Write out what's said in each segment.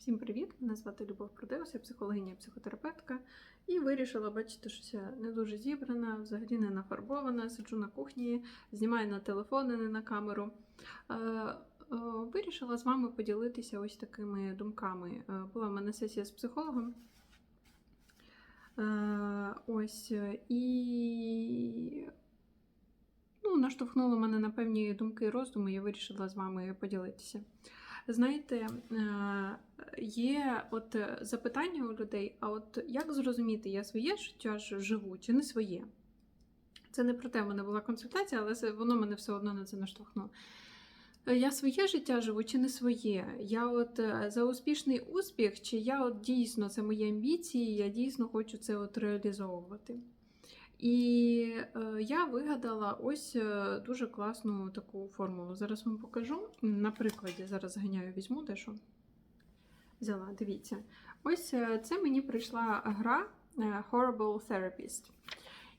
Всім привіт! Мене звати Любов Продеус, я психологиня психотерапевтка. І вирішила, бачити, що я не дуже зібрана, взагалі не нафарбована, сиджу на кухні, знімаю на телефон, а не на камеру. Е, е, Вирішила з вами поділитися ось такими думками. Е, Була в мене сесія з психологом. Ось і ну, наштовхнуло мене на певні думки і роздуми, я вирішила з вами поділитися. Знаєте, е, є от е, запитання у людей: а от як зрозуміти, я своє життя живу чи не своє? Це не про те, в мене була консультація, але воно мене все одно на це наштовхнуло. Е, Я своє життя живу чи не своє? Я от за успішний успіх, чи я от дійсно це мої амбіції, я дійсно хочу це от реалізовувати. І е, я вигадала ось е, дуже класну таку формулу. Зараз вам покажу. На прикладі зараз ганяю, візьму дещо. Взяла, дивіться. Ось е, це мені прийшла гра Horrible Therapist.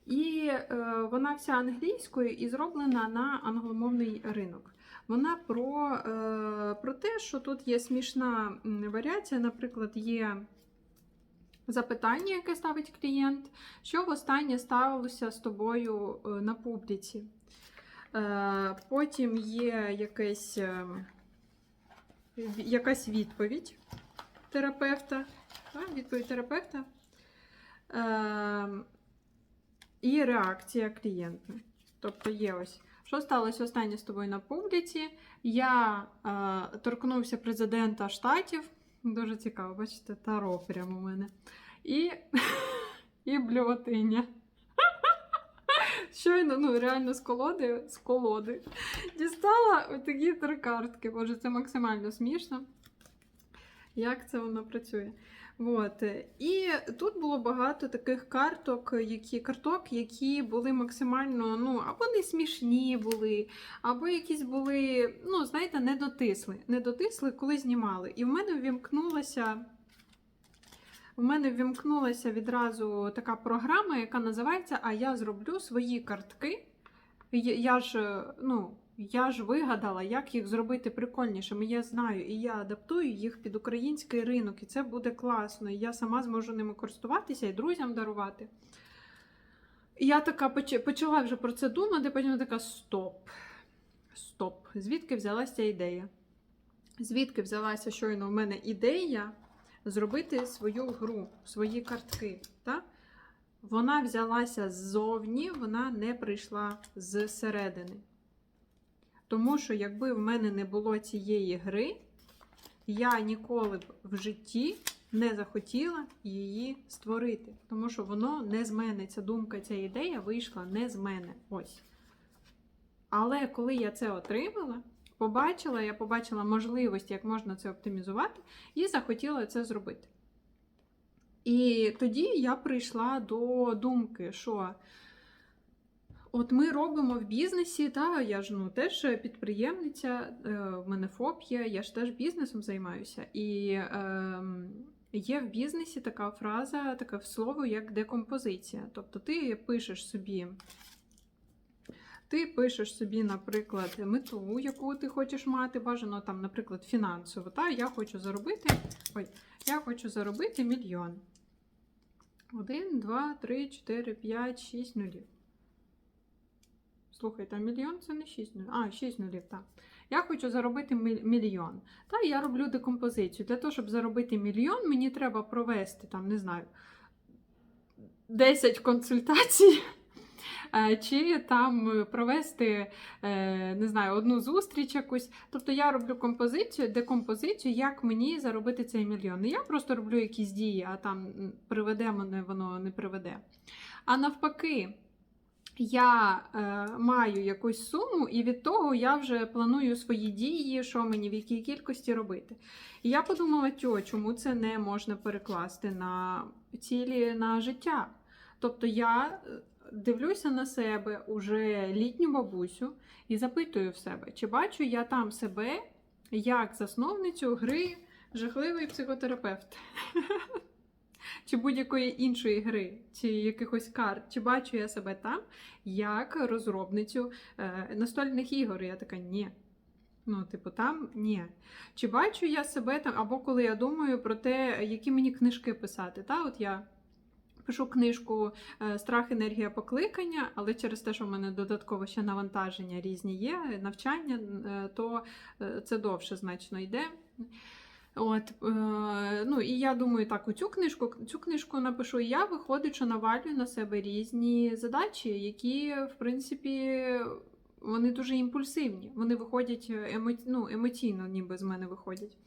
І е, вона вся англійською і зроблена на англомовний ринок. Вона про, е, про те, що тут є смішна варіація, наприклад, є запитання, яке ставить клієнт, що востаннє ставилося з тобою е, на публіці. Е, Потім є якесь, е, якась відповідь терапевта. Відповідь терапевта. І реакція клієнта. Тобто є ось, що сталося останнє з тобою на публіці. Я е, торкнувся президента штатів. Дуже цікаво, бачите, таро прямо у мене. І, і блюватиня. Щойно, ну реально з колоди, з колоди. Дістала отакі три картки. Боже, це максимально смішно. Як це воно працює? От. І тут було багато таких карток, які, карток, які були максимально, ну, або не смішні були, або якісь були, ну, знаєте, не дотисли. Не дотисли, коли знімали. І в мене ввімкнулася. В мене ввімкнулася відразу така програма, яка називається А я зроблю свої картки. Я ж, ну, я ж вигадала, як їх зробити прикольнішими. Я знаю, і я адаптую їх під український ринок, і це буде класно. І я сама зможу ними користуватися і друзям дарувати. І я така почала вже про це думати, потім така: стоп. Стоп. Звідки взялася ідея? Звідки взялася щойно в мене ідея зробити свою гру, свої картки. Так? Вона взялася ззовні, вона не прийшла зсередини. Тому що, якби в мене не було цієї гри, я ніколи б в житті не захотіла її створити. Тому що воно не з мене. Ця думка, ця ідея вийшла не з мене. Ось. Але коли я це отримала, побачила, я побачила можливості, як можна це оптимізувати, і захотіла це зробити. І тоді я прийшла до думки, що от ми робимо в бізнесі, та я ж ну, теж підприємниця, е, в мене є, я ж теж бізнесом займаюся. І е, є в бізнесі така фраза, таке слово, як декомпозиція. Тобто ти пишеш собі. Ти пишеш собі, наприклад, мету, яку ти хочеш мати, бажано там, наприклад, фінансово. Та я хочу заробити. Ой, я хочу заробити мільйон. Один, два, три, чотири, п'ять, шість нулів. Слухайте, а мільйон це не 6 нулів. А, 6 нулів, так. Я хочу заробити мільйон. Та я роблю декомпозицію. Для того, щоб заробити мільйон, мені треба провести, там, не знаю, 10 консультацій. е, Чи там е, провести, е, не знаю, одну зустріч якусь. Тобто я роблю композицію, декомпозицію, як мені заробити цей мільйон. Не я просто роблю якісь дії, а там приведе мене, воно не приведе. А навпаки, я е, маю якусь суму, і від того я вже планую свої дії, що мені в якій кількості робити. І я подумала, тьо, чому це не можна перекласти на цілі на життя. Тобто я е, дивлюся на себе уже літню бабусю і запитую в себе, чи бачу я там себе як засновницю гри жахливий психотерапевт. Чи будь-якої іншої гри, чи якихось карт, чи бачу я себе там як розробницю е, настольних ігор. Я така, ні. Ну, типу, там ні. Чи бачу я себе там, або коли я думаю про те, які мені книжки писати. Та? От я пишу книжку е, Страх, енергія покликання, але через те, що в мене додатково ще навантаження різні є, навчання, е, то це довше значно йде. От, е, ну і я думаю, так, у цю книжку, цю книжку напишу, і я виходить, що навалюю на себе різні задачі, які, в принципі, вони дуже імпульсивні. Вони виходять емо... ну, емоційно, ніби з мене виходять.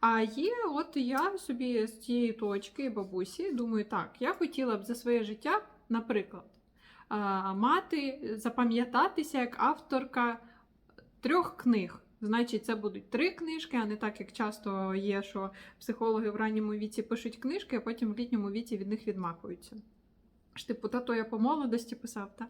А є, от я собі з цієї точки бабусі думаю, так, я хотіла б за своє життя, наприклад, мати, запам'ятатися як авторка трьох книг. Значить, це будуть три книжки, а не так, як часто є, що психологи в ранньому віці пишуть книжки, а потім в літньому віці від них відмахуються. Ж, Типу, та то я по молодості писав. Та?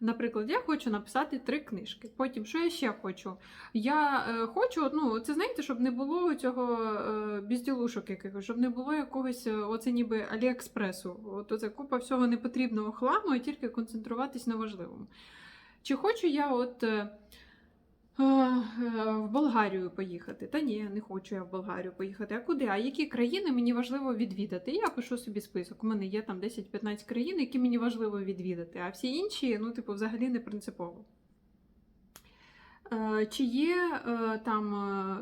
Наприклад, я хочу написати три книжки. Потім, що я ще хочу? Я е, хочу, ну, це знаєте, щоб не було цього е, бізділушок якихось, щоб не було якогось, е, оце ніби Аліекспресу. От оце купа всього непотрібного хламу, а тільки концентруватись на важливому. Чи хочу я от. Е, в Болгарію поїхати. Та ні, не хочу я в Болгарію поїхати. А куди? А які країни мені важливо відвідати? Я пишу собі список. У мене є там 10-15 країн, які мені важливо відвідати, а всі інші, ну, типу, взагалі не принципово. Е, Чи є е, там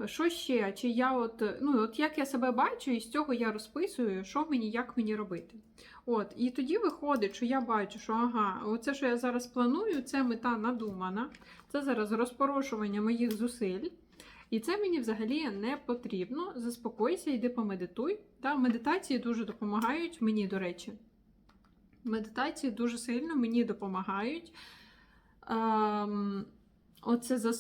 е, що ще? Чи я от, ну, от як я себе бачу, і з цього я розписую, що мені, як мені робити. От, І тоді виходить, що я бачу, що ага, оце, що я зараз планую, це мета надумана, це зараз розпорошування моїх зусиль. І це мені взагалі не потрібно. Заспокойся, йди помедитуй. Та медитації дуже допомагають мені, до речі. Медитації дуже сильно мені допомагають. Ем, оце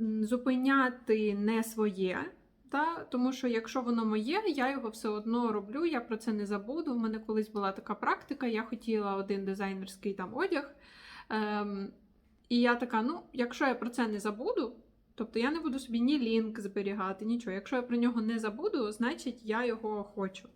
зупиняти не своє. Та? Тому що якщо воно моє, я його все одно роблю, я про це не забуду. У мене колись була така практика, я хотіла один дизайнерський там одяг. Ем, і я така: ну, якщо я про це не забуду, тобто я не буду собі ні лінк зберігати, нічого. Якщо я про нього не забуду, значить я його хочу.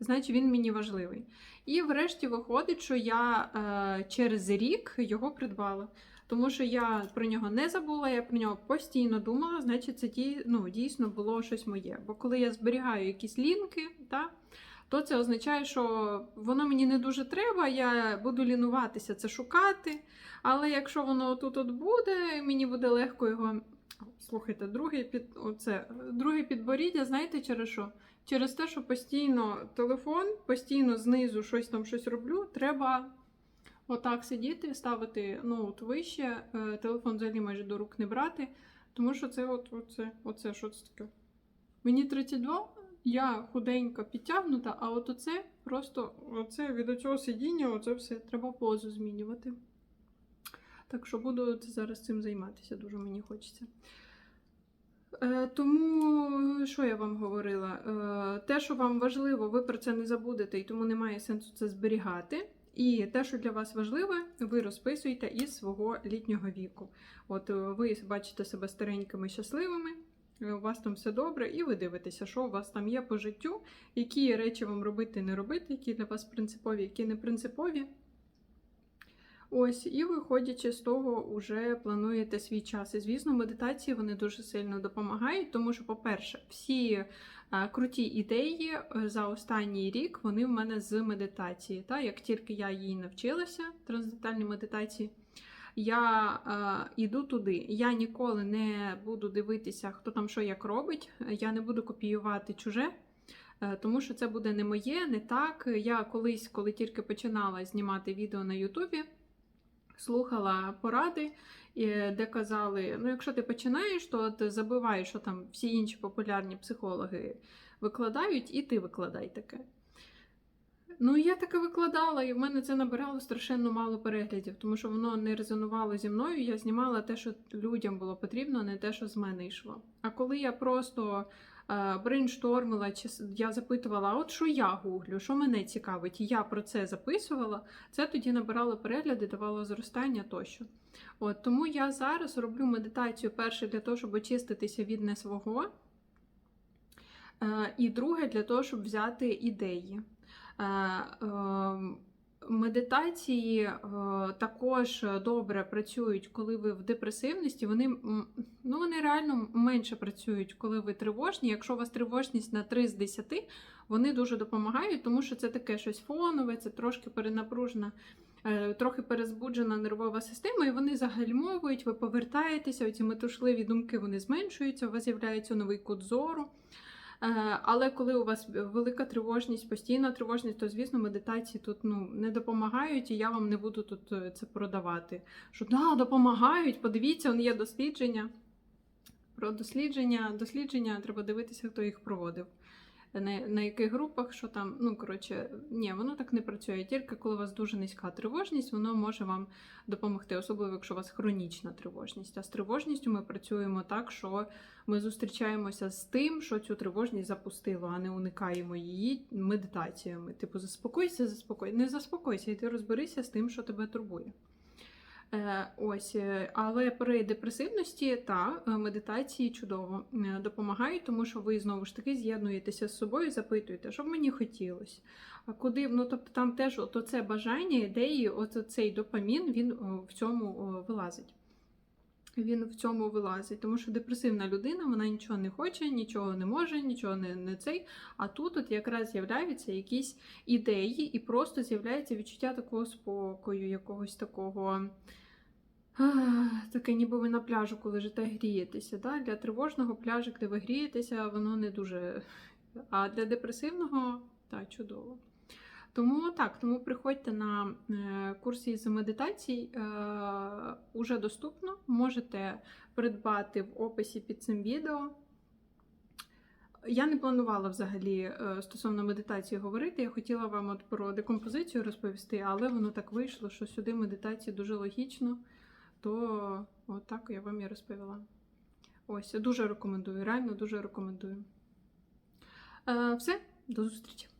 Значить, він мені важливий. І врешті виходить, що я е, через рік його придбала. Тому що я про нього не забула, я про нього постійно думала, значить, це ті, ну, дійсно було щось моє. Бо коли я зберігаю якісь лінки, та, то це означає, що воно мені не дуже треба, я буду лінуватися це шукати. Але якщо воно тут от буде, мені буде легко його. Слухайте, другий під оце, друге підборіддя, знаєте через що? Через те, що постійно телефон, постійно знизу щось там щось роблю, треба отак сидіти, ставити ноут вище, е, телефон взагалі майже до рук не брати, тому що це от, оце, оце що це таке. Мені 32, я худенька підтягнута, а от оце просто оце від оцього сидіння, оце все треба позу змінювати. Так що буду зараз цим займатися, дуже мені хочеться. Е, Тому, що я вам говорила? Е, Те, що вам важливо, ви про це не забудете, і тому немає сенсу це зберігати. І те, що для вас важливе, ви розписуєте із свого літнього віку. От е, ви бачите себе старенькими, щасливими, е, у вас там все добре, і ви дивитеся, що у вас там є по життю, які речі вам робити, не робити, які для вас принципові, які не принципові. Ось, і виходячи з того, вже плануєте свій час. І звісно, медитації вони дуже сильно допомагають, тому що, по-перше, всі е, круті ідеї е, за останній рік вони в мене з медитації. Та? Як тільки я їй навчилася, трансцендентальній медитації, я е, йду туди. Я ніколи не буду дивитися, хто там що як робить. Я не буду копіювати чуже. е, Тому що це буде не моє, не так. Я колись, коли тільки починала знімати відео на Ютубі, слухала поради, де казали: ну, якщо ти починаєш, то ти забиваєш, що там всі інші популярні психологи викладають, і ти викладай таке. Ну, я таке викладала, і в мене це набирало страшенно мало переглядів, тому що воно не резонувало зі мною. Я знімала те, що людям було потрібно, не те, що з мене йшло. А коли я просто брейнштормила, чи я запитувала, от що я гуглю, що мене цікавить, і я про це записувала, це тоді набирало перегляди, давало зростання тощо. От, тому я зараз роблю медитацію перше для того, щоб очиститися від не свого. Е, і друге для того, щоб взяти ідеї. Медитації е, також добре працюють, коли ви в депресивності. Вони, ну, вони реально менше працюють, коли ви тривожні. Якщо у вас тривожність на 3 з 10, вони дуже допомагають, тому що це таке щось фонове, це трошки перенапружена, е, трохи перезбуджена нервова система, і вони загальмовують, ви повертаєтеся, оці метушливі думки вони зменшуються, у вас з'являється новий кут зору. Е, Але коли у вас велика тривожність, постійна тривожність, то звісно медитації тут ну не допомагають, і я вам не буду тут е, це продавати. Що да, допомагають, подивіться, он є дослідження. Про дослідження, дослідження треба дивитися, хто їх проводив. На, на яких групах, що там, ну коротше, ні, воно так не працює. Тільки коли у вас дуже низька тривожність, воно може вам допомогти, особливо якщо у вас хронічна тривожність. А з тривожністю ми працюємо так, що ми зустрічаємося з тим, що цю тривожність запустило, а не уникаємо її медитаціями. Типу, заспокойся, заспокой. Не заспокойся, і ти розберися з тим, що тебе турбує. Е, ось, е, але при депресивності та е, медитації чудово допомагають, тому що ви знову ж таки з'єднуєтеся з собою, запитуєте, що б мені хотілося. Куди ну тобто там теж от це бажання, ідеї, от цей допамін він в цьому вилазить. Він в цьому вилазить, тому що депресивна людина вона нічого не хоче, нічого не може, нічого не, не цей. А тут от якраз з'являються якісь ідеї, і просто з'являється відчуття такого спокою, якогось такого. Таке, ніби ви на пляжу, коли лежите, грієтеся. Да? Для тривожного пляжу, де ви грієтеся, воно не дуже. А для депресивного так, чудово. Тому так, тому приходьте на е, курси з медитацій, е, уже доступно. Можете придбати в описі під цим відео. Я не планувала взагалі е, стосовно медитації говорити. Я хотіла вам от про декомпозицію розповісти, але воно так вийшло, що сюди медитації дуже логічно, то отак я вам і розповіла. Ось, дуже рекомендую, реально дуже рекомендую. Все, до зустрічі!